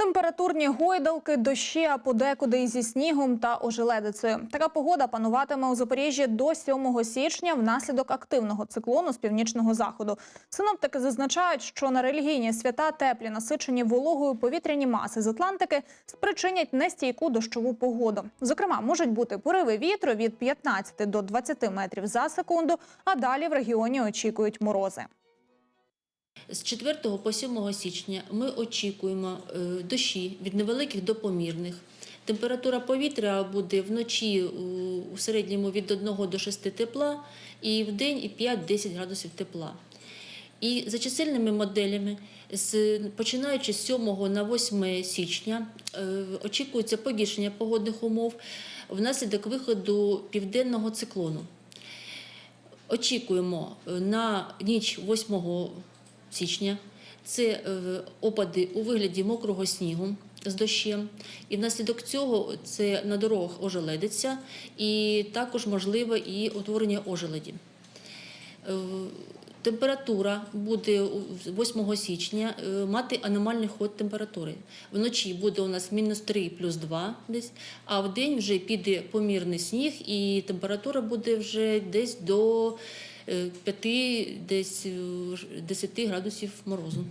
Температурні гойдалки, дощі, а подекуди і зі снігом та ожеледицею. Така погода пануватиме у Запоріжжі до 7 січня внаслідок активного циклону з північного заходу. Синоптики зазначають, що на релігійні свята теплі насичені вологою повітряні маси з Атлантики спричинять нестійку дощову погоду. Зокрема, можуть бути пориви вітру від 15 до 20 метрів за секунду, а далі в регіоні очікують морози. З 4 по 7 січня ми очікуємо е, дощі від невеликих до помірних. Температура повітря буде вночі у- середньому від 1 до 6 тепла і в день і 5-10 градусів тепла. І за чисельними моделями, починаючи з 7 на 8 січня, е, очікується погіршення погодних умов внаслідок виходу південного циклону. Очікуємо е, на ніч 8 січня. Це е, опади у вигляді мокрого снігу з дощем. І внаслідок цього це на дорогах ожеледиться, і також можливе і утворення ожеледі. Е, Температура буде 8 січня е, мати аномальний ход температури. Вночі буде у нас мінус 3 плюс 2 десь, а в день вже піде помірний сніг, і температура буде вже десь до 5 десь десяти 10 градусів морозу.